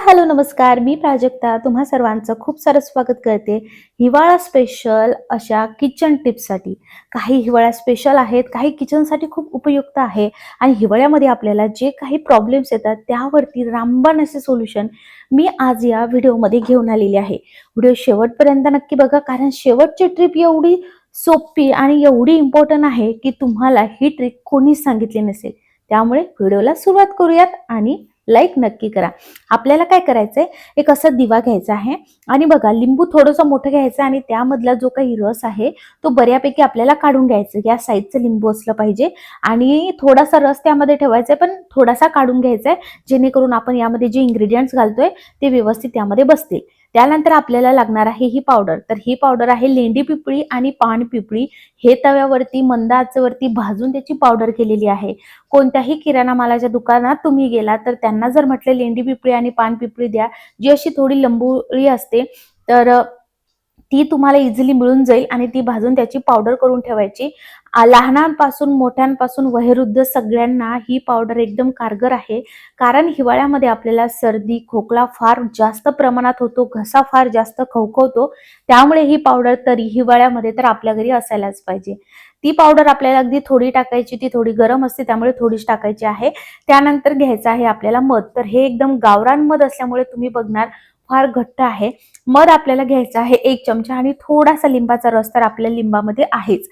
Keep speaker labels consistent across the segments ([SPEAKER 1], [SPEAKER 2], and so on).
[SPEAKER 1] Hello नमस्कार. मी प्राजक्ता. तुम्हा सर्वांचं खूप सारं स्वागत करते हिवाळा स्पेशल अशा किचन टिप्ससाठी काही हिवाळा स्पेशल आहेत काही किचनसाठी खूप उपयुक्त आहे आणि हिवाळ्यामध्ये आपल्याला जे काही प्रॉब्लेम्स येतात त्यावरती रामबाण असे सोल्युशन मी आज या व्हिडिओमध्ये घेऊन आलेली आहे. व्हिडिओ शेवटपर्यंत नक्की बघा कारण शेवटची ट्रिप एवढी सोपी आणि एवढी इम्पॉर्टंट आहे की तुम्हाला ही ट्रिक कोणीच सांगितली नसेल. त्यामुळे व्हिडिओला सुरुवात करूयात आणि लाईक नक्की करा. आपल्याला काय करायचंय? एक असा दिवा घ्यायचा आहे. आणि बघा लिंबू थोडंसं मोठं घ्यायचं आणि त्यामधला जो काही रस आहे तो बऱ्यापैकी आपल्याला काढून घ्यायचा. या साईजचं लिंबू असलं पाहिजे. आणि थोडासा रस त्यामध्ये ठेवायचा आहे पण थोडासा काढून घ्यायचा आहे जेणेकरून आपण यामध्ये जे इंग्रेडियंट्स घालतोय ते व्यवस्थित त्यामध्ये बसतील. त्यानंतर आपल्याला लागणार आहे ही पावडर तर ही पावडर आहे लेंडी पिपळी आणि पान पिपळी. हे तव्यावरती मंद आचेवरती भाजून त्याची पावडर केलेली आहे. कोणत्याही किराणा मालाच्या दुकानात तुम्ही गेला तर त्यांना जर म्हटले लेंडी पिपळी आणि पान पिपळी द्या. जी अशी थोडी लंबुळी असते तर ती तुम्हाला इझिली मिळून जाईल आणि ती भाजून त्याची पावडर करून ठेवायची. लहानांपासून मोठ्यांपासून वयोवृद्ध सगळ्यांना ही पावडर एकदम कारगर आहे. कारण हिवाळ्यामध्ये आपल्याला सर्दी खोकला फार जास्त प्रमाणात होतो घसा फार जास्त खवखवतो. त्यामुळे ही पावडर तरी हिवाळ्यामध्ये तर आपल्या घरी असायलाच पाहिजे. ती पावडर आपल्याला अगदी थोडी टाकायची ती थोडी गरम असते त्यामुळे थोडीच टाकायची आहे. त्यानंतर घ्यायचं आहे आपल्याला मध. तर हे एकदम गावरान मध असल्यामुळे तुम्ही बघणार फार घट्ट आहे. मध आपल्याला घ्यायचं आहे एक चमचा आणि थोडासा लिंबाचा रस तर आपल्या लिंबामध्ये आहेच.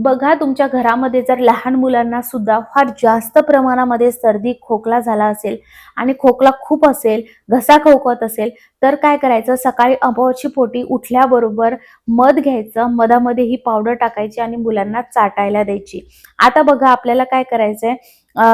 [SPEAKER 1] बघा तुमच्या घरामध्ये जर लहान मुलांना सुद्धा फार जास्त प्रमाणामध्ये सर्दी खोकला झाला असेल आणि खोकला खूप असेल घसा खवखवत असेल तर काय करायचं? सकाळी अमावची पोटी उठल्याबरोबर मध घ्यायचं मधामध्ये ही पावडर टाकायची आणि मुलांना चाटायला द्यायची. आता बघा आपल्याला काय करायचंय?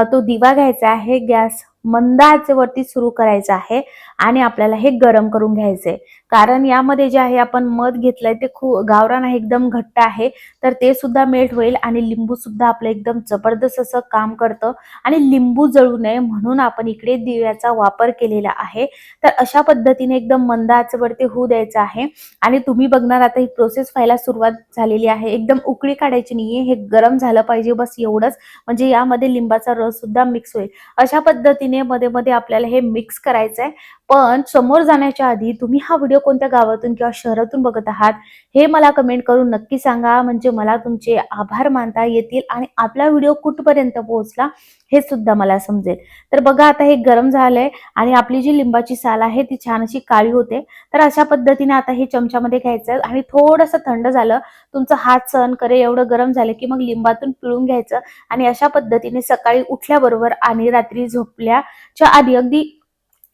[SPEAKER 1] तो दिवा घ्यायचा आहे गॅस मंद आचेवरती सुरू करायचं आहे आणि आपल्याला हे गरम करून घ्यायचंय. कारण यामध्ये जे आहे आपण मध घेतलंय ते खूप गावरान आहे एकदम घट्ट आहे. तर ते सुद्धा मेल्ट होईल आणि लिंबू सुद्धा आपलं एकदम जबरदस्त असं काम करतं. आणि लिंबू जळू नये म्हणून आपण इकडे दिव्याचा वापर केलेला आहे. तर अशा पद्धतीने एकदम मंद आचेवरती होऊ द्यायचं आहे. आणि तुम्ही बघणार आता ही प्रोसेस व्हायला सुरुवात झालेली आहे. एकदम उकळी काढायची नाहीये. हे गरम झालं पाहिजे बस एवढंच. म्हणजे यामध्ये लिंबाचा रस सुद्धा मिक्स होईल. अशा पद्धतीने मध्ये मध्ये आपल्याला हे मिक्स करायचं आहे पण समोर जाण्याच्या आधी तुम्ही हा व्हिडिओ कोणत्या गावातून किंवा शहरातून बघत आहात हे मला कमेंट करून नक्की सांगा. म्हणजे मला तुमचे आभार मानता येतील आणि आपला व्हिडिओ कुठपर्यंत पोहोचला हे सुद्धा मला समजेल. तर बघा आता हे गरम झालंय आणि आपली जी लिंबाची साल आहे ती छान अशी काळी होते. तर अशा पद्धतीने आता हे चमच्यामध्ये घ्यायचं आणि थोडंसं थंड झालं तुमचं हात सहन करे एवढं गरम झालं की मग लिंबातून पिळून घ्यायचं आणि अशा पद्धतीने सकाळी उठल्याबरोबर आणि रात्री झोपल्याच्या आधी अगदी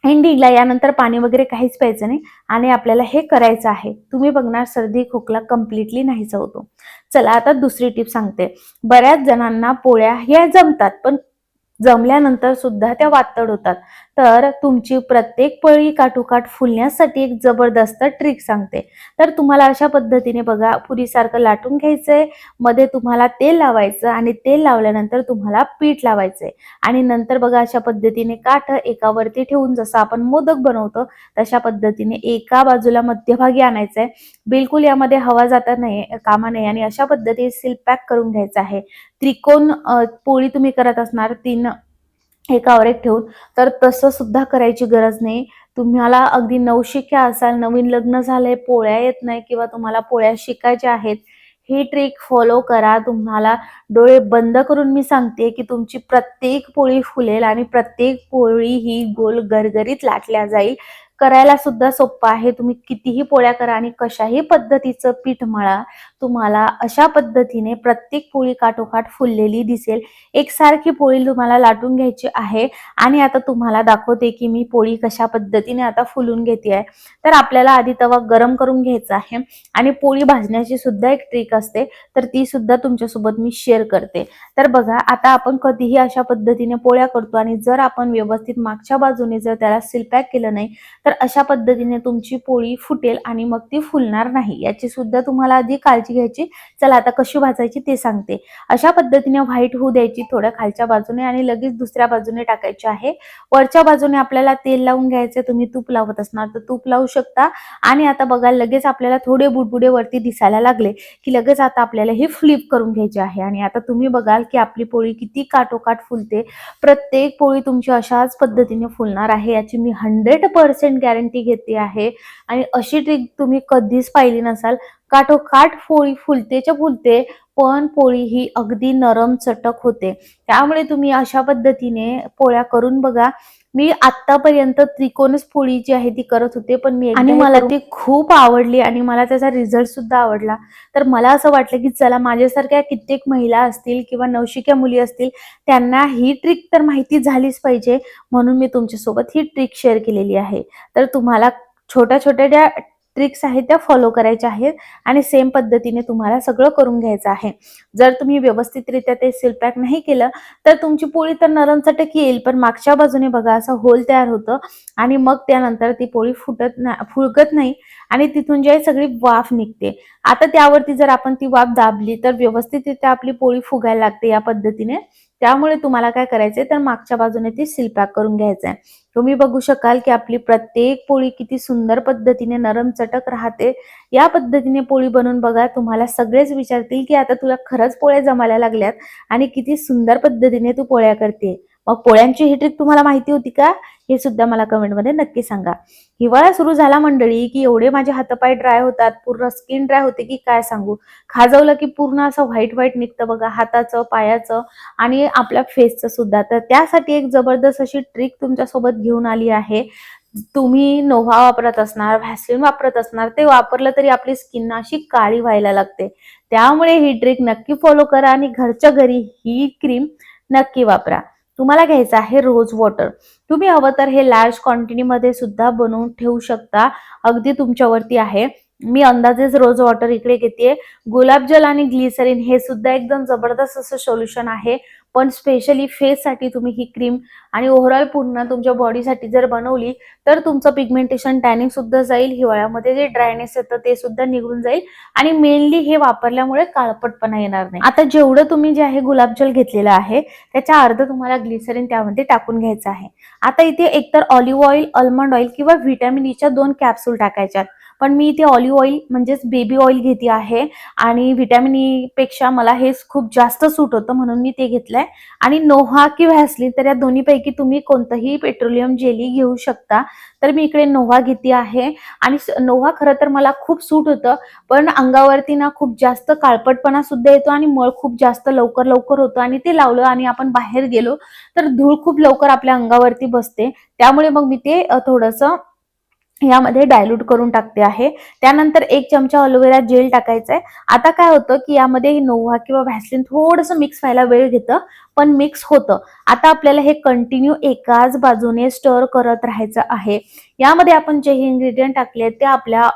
[SPEAKER 1] एंडिंगला यानंतर पाणी वगैरे काहीच प्यायचं नाही आणि आपल्याला हे करायचं आहे. तुम्ही बघणार सर्दी खोकला कम्प्लिटली नाहीच होतो. चला आता दुसरी टिप सांगते. बऱ्याच जणांना पोळ्या ह्या जमतात पण जमल्यानंतर सुद्धा त्या वातड होतात. तर तुमची प्रत्येक पळी काठोकाठ फुलण्यासाठी एक जबरदस्त ट्रिक सांगते. तर तुम्हाला अशा पद्धतीने बघा पुरीसारखं लाटून घ्यायचंयमध्ये तुम्हाला तेल लावायचं आणि तेल लावल्यानंतर तुम्हाला पीठ लावायचंय. आणि नंतर बघा अशा पद्धतीने काठ एकावरती ठेवून जसं आपण मोदक बनवतो तशा पद्धतीने एका बाजूला मध्यभागी आणायचंय. बिलकुल यामध्ये हवा जाता नाही कामा नाही आणि अशा पद्धतीने सील पॅक करून घ्यायचं आहे. त्रिकोण पोळी तुम्ही करत असणार तीन एकावर एक ठेवून. तर तसं सुद्धा करायची गरज नाही. तुम्हाला अगदी नवशिक्या असाल नवीन लग्न झालंय पोळ्या येत नाही किंवा तुम्हाला पोळ्या शिकायच्या आहेत ही ट्रिक फॉलो करा. तुम्हाला डोळे बंद करून मी सांगते की तुमची प्रत्येक पोळी फुलेल आणि प्रत्येक पोळी ही गोल गरगरीत लाटल्या जाईल. करायला सुद्धा सोपं आहे. तुम्ही कितीही पोळ्या करा आणि कशाही पद्धतीचं पीठ मळा. तुम्हाला अशा पद्धतीने प्रत्येक पोळी काठोकाठ फुललेली दिसेल. एकसारखी पोळी तुम्हाला लाटून घ्यायची आहे. आणि आता तुम्हाला दाखवते की मी पोळी कशा पद्धतीने आता फुलून घेते आहे तर आपल्याला आधी तवा गरम करून घ्यायचा आहे. आणि पोळी भाजण्याची सुद्धा एक ट्रिक असते. तर ती सुद्धा तुमच्यासोबत मी शेअर करते. तर बघा आता आपण कधीही अशा पद्धतीने पोळ्या करतो आणि जर आपण व्यवस्थित मागच्या बाजूने जर त्याला सिलपॅक केलं नाही तर तर अशा पद्धतीने तुमची पोळी फुटेल आणि मग ती फुलणार नाही. याची सुद्धा तुम्हाला आधी काळजी घ्यायची. चला आता कशी भाजायची ते सांगते. अशा पद्धतीने व्हाईट होऊ द्यायची थोड्या खालच्या बाजूने आणि लगेच दुसऱ्या बाजूने टाकायची आहे. वरच्या बाजूने आपल्याला तेल लावून घ्यायचं तुम्ही तूप लावत असणार तर तूप लावू शकता. आणि आता बघा लगेच आपल्याला थोडे बुडबुडे वरती दिसायला लागले की लगेच आता आपल्याला हे फ्लिप करून घ्यायचे आहे. आणि आता तुम्ही बघाल की आपली पोळी किती काटोकाट फुलते. प्रत्येक पोळी तुमची अशाच पद्धतीने फुलणार आहे. याची मी हंड्रेड पर्सेंट गॅरंटी घेते आहे. आणि अशी ट्रिक तुम्ही कधीच पाहिली नसाल काठोकाठ पोळी फुलतेच्या फुलते पण पोळी ही अगदी नरम चटक होते. त्यामुळे तुम्ही अशा पद्धतीने पोळ्या करून बघा. मी आतापर्यंत त्रिकोणच पोळी जी आहे ती करत होते पण मी आणि मला ती खूप आवडली आणि मला त्याचा रिझल्ट सुद्धा आवडला. तर मला असं वाटलं की चला माझ्यासारख्या कित्येक महिला असतील किंवा नवशिक्या मुली असतील त्यांना ही ट्रिक तर माहिती झालीच पाहिजे. म्हणून मी तुमच्यासोबत ही ट्रिक शेअर केलेली आहे. तर तुम्हाला छोट्या छोट्या ज्या ट्रिक्स आहेत त्या फॉलो करायच्या आहेत आणि सेम पद्धतीने तुम्हाला सगळं करून घ्यायचं आहे. जर तुम्ही व्यवस्थितरित्या ते सिलपॅक नाही केलं तर तुमची पोळी तर नरम येईल पण मागच्या बाजूने बघा असं होल तयार होतं आणि मग त्यानंतर ती पोळी फुटत ना फुलकत नाही आणि तिथून जे आहे सगळी वाफ निघते. आता त्यावरती जर आपण ती वाफ दाबली तर व्यवस्थितरित्या आपली पोळी फुगायला लागते या पद्धतीने. त्यामुळे तुम्हाला काय करायचंय तर मागच्या बाजूने ती सिलपॅक करून घ्यायचंय. तुम्ही बघू शकाल की आपली प्रत्येक पोळी किती सुंदर पद्धतीने नरम चटक राहते. या पद्धतीने पोळी बनवून बघा तुम्हाला सगळेच विचारतील की आता तुला खरंच पोळ्या जमायला लागल्यात आणि किती सुंदर पद्धतीने तू पोळ्या करते. मग पोळ्यांची ही ट्रिक तुम्हाला माहिती होती का? हे सुद्धा मला कमेंटमध्ये नक्की सांगा. हिवाळा सुरू झाला मंडळी की एवढे माझे हातपाय ड्राय होतात पूर्ण स्किन ड्राय होते की काय सांगू? खाजवलं की पूर्ण असं व्हाईट व्हाईट निघतं बघा हाताचं पायाचं आणि आपल्या फेसचं सुद्धा. तर त्यासाठी एक जबरदस्त अशी ट्रिक तुमच्यासोबत घेऊन आली आहे. तुम्ही नोव्हा वापरत असणार व्हॅसलिन वापरत असणार ते वापरलं तरी आपली स्किन अशी काळी व्हायला लागते. त्यामुळे ही ट्रिक नक्की फॉलो करा आणि घरच्या घरी ही क्रीम नक्की वापरा. तुम्हाला घ्यायचं आहे रोज वॉटर. तुम्ही हवं तर हे लार्ज क्वांटिटीमध्ये सुद्धा बनवून ठेवू शकता. अगदी तुमच्यावरती आहे. मी अंदाजेच रोज वॉटर इकडे घेते गुलाबजल आणि ग्लिसरीन हे सुद्धा एकदम जबरदस्त असं सोल्युशन आहे. पण स्पेशली फेससाठी तुम्ही ही क्रीम आणि ओव्हरऑल पूर्ण तुमच्या बॉडीसाठी जर बनवली तर तुमचं पिगमेंटेशन टॅनिंग सुद्धा जाईल हिवाळ्यामध्ये जे ड्रायनेस येतं ते सुद्धा निघून जाईल. आणि मेनली हे वापरल्यामुळे काळपटपणा येणार नाही. आता जेवढं तुम्ही जे आहे गुलाबजल घेतलेलं आहे त्याच्या अर्ध तुम्हाला ग्लिसरीन त्यामध्ये टाकून घ्यायचं आहे. आता इथे एकतर ऑलिव्ह ऑइल अल्मंड ऑइल किंवा व्हिटॅमिन ईच्या e दोन कॅप्सूल टाकायच्यात. पण मी इथे ऑलिव्ह ऑइल म्हणजेच बेबी ऑइल घेते आहे. आणि व्हिटॅमिन ई पेक्षा मला हे खूप जास्त सूट होतं म्हणून मी ते घेतलंय. आणि नोव्हा किंवा असली तर या दोन्हीपैकी तुम्ही कोणतंही पेट्रोलियम जेली घेऊ शकता. तर मी इकडे नोव्हा घेते आहे. आणि नोव्हा खरं तर मला खूप सूट होतं पण अंगावरती ना खूप जास्त काळपटपणा सुद्धा येतो आणि मळ खूप जास्त लवकर लवकर होतो आणि ते लावलं आणि आपण बाहेर गेलो तर धूळ खूप लवकर आपल्या अंगावरती बसते. त्यामुळे मग मी ते थोडंसं यामध्ये डायल्यूट करून टाकते आहे. त्यानंतर एक चमचा अलोवेरा जेल टाकायचा आहे आता काय होतं की यामध्ये नोव्हा किंवा व्हॅसलिन थोडंसं मिक्स व्हायला वेळ घेतं पण मिक्स होतं. आता आपल्याला हे कंटिन्यू एकाच बाजूने स्टर करत राहायचं आहे. यामध्ये आपण जे इन्ग्रेडियंट टाकले ते आपल्या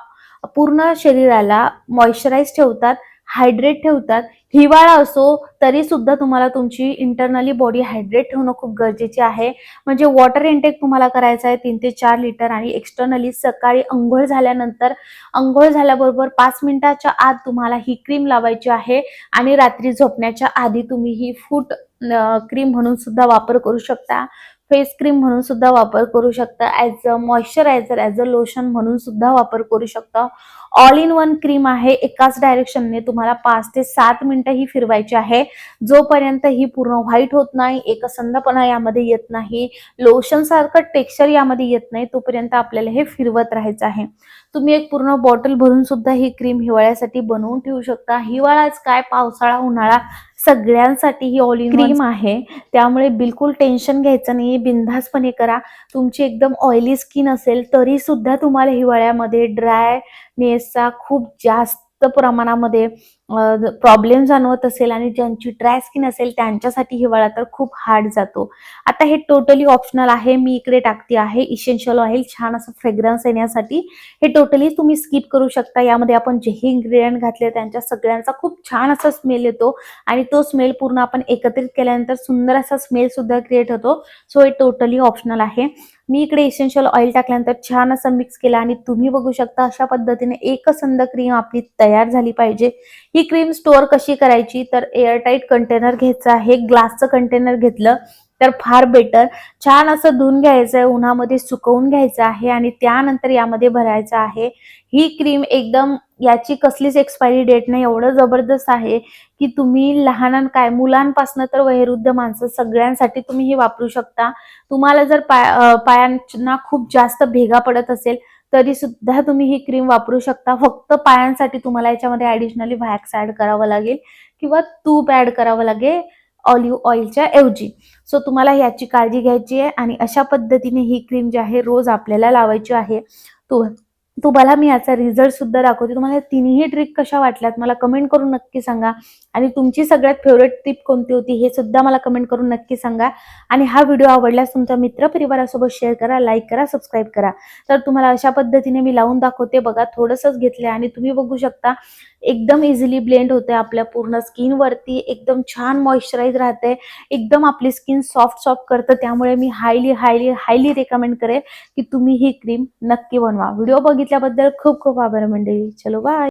[SPEAKER 1] पूर्ण शरीराला मॉइश्चराईज ठेवतात. हायड्रेट ठेवतात. हिवाळा असो तरी सुद्धा तुम्हाला तुमची इंटरनली बॉडी हायड्रेट ठेवणं खूप गरजेचे आहे. म्हणजे वॉटर इंटेक तुम्हाला करायचा आहे तीन ते चार लिटर आणि एक्सटर्नली सकाळी अंघोळ झाल्यानंतर अंघोळ झाल्याबरोबर पाच मिनिटाच्या आत तुम्हाला ही क्रीम लावायची आहे आणि रात्री झोपण्याच्या आधी तुम्ही ही फूट क्रीम म्हणून सुद्धा वापर करू शकता. फेस क्रीम म्हणून सुद्धा वापर करू शकता. As a moisturiser as a lotion म्हणून सुद्धा वापर करू शकता. ऑल इन वन क्रीम आहे. एकाच डायरेक्शनने तुम्हाला पाच ते सात मिनिटं ही फिरवायची आहे. जोपर्यंत ही पूर्ण व्हाईट होत नाही एकसंधपणा यामध्ये येत नाही लोशन सारखं टेक्स्चर यामध्ये येत नाही तोपर्यंत आपल्याला हे फिरवत राहायचं आहे. तुम्ही एक पूर्ण बॉटल भरून सुद्धा ही क्रीम हिवाळ्यासाठी बनवून ठेवू शकता. हिवाळाच काय पावसाळा उन्हाळा सगळ्यांसाठी ही ऑल इन क्रीम आहे. त्यामुळे बिलकुल टेन्शन घ्यायचं नाही. बिनधास्तपणे करा. तुमची एकदम ऑइली स्किन असेल तरी सुद्धा तुम्हाला हिवाळ्यामध्ये ड्रायनेसचा खूप जास्त प्रमाणामध्ये प्रॉब्लेम जाणवत असेल आणि ज्यांची ड्राय स्किन असेल त्यांच्यासाठी हिवाळा तर खूप हार्ड जातो. आता हे टोटली ऑप्शनल आहे मी इकडे टाकते आहे. इसेन्शियल ऑइल छान असं फ्रेग्रन्स येण्यासाठी. हे टोटली तुम्ही स्किप करू शकता. यामध्ये आपण जेही इन्ग्रेडियंट घातले त्यांच्या सगळ्यांचा खूप छान असा स्मेल येतो. आणि तो स्मेल पूर्ण आपण एकत्रित केल्यानंतर सुंदर असा स्मेल सुद्धा क्रिएट होतो. सो हे टोटली ऑप्शनल आहे. मी इकडे इसेन्शियल ऑइल टाकल्यानंतर छान असं मिक्स केलं आणि तुम्ही बघू शकता अशा पद्धतीने एकसंध क्रीम आपली तयार झाली पाहिजे. ही क्रीम स्टोअर कशी करायची? तर एअरटाईट कंटेनर घ्यायचं आहे. ग्लासचं कंटेनर घेतलं तर फार बेटर छान असं धुवून घ्यायचं आहे उन्हामध्ये सुकवून घ्यायचं आहे आणि त्यानंतर यामध्ये भरायचं आहे. ही क्रीम एकदम याची कसलीच एक्सपायरी डेट नाही. एवढं जबरदस्त आहे की तुम्ही लहान काय मुलांपासून तर वयोवृद्ध माणसं सगळ्यांसाठी तुम्ही ही वापरू शकता. तुम्हाला जर पाय पायांना खूप जास्त भेगा पडत असेल तरी सुद्धा तुम्ही ही क्रीम वापरू शकता. फक्त पायांसाठी तुम्हाला याच्यामध्ये ऍडिशनली व्हॅक्स ऍड करावं लागेल किंवा तूप ऍड करावं लागेल ऑलिव्ह ऑइलच्या ऐवजी. सो तुम्हाला याची काळजी घ्यायची आहे आणि अशा पद्धतीने ही क्रीम जी आहे रोज आपल्याला लावायची आहे तो तुम्हाला मी याचा रिझल्ट सुद्धा दाखवते. तुम्हाला तिन्ही ट्रिक कशा वाटल्यात मला कमेंट करून नक्की सांगा. आणि तुमची सगळ्यात फेवरेट टिप कोणती होती हे सुद्धा मला कमेंट करून नक्की सांगा. आणि हा व्हिडिओ आवडल्यास तुमच्या मित्रपरिवारासोबत शेअर करा लाईक करा सबस्क्राईब करा. तर तुम्हाला अशा पद्धतीने मी लावून दाखवते. बघा थोडंसंच घेतलंय आणि तुम्ही बघू शकता एकदम इझिली ब्लेंड होते आपल्या पूर्ण स्किनवरती एकदम छान मॉइश्चराईज राहते एकदम आपली स्किन सॉफ्ट सॉफ्ट करतं. त्यामुळे मी हायली हायली हायली रेकमेंड करेल की तुम्ही ही क्रीम नक्की बनवा. व्हिडिओ बघितल्याबद्दल खूप खूप आभार मंडळी. चलो बाय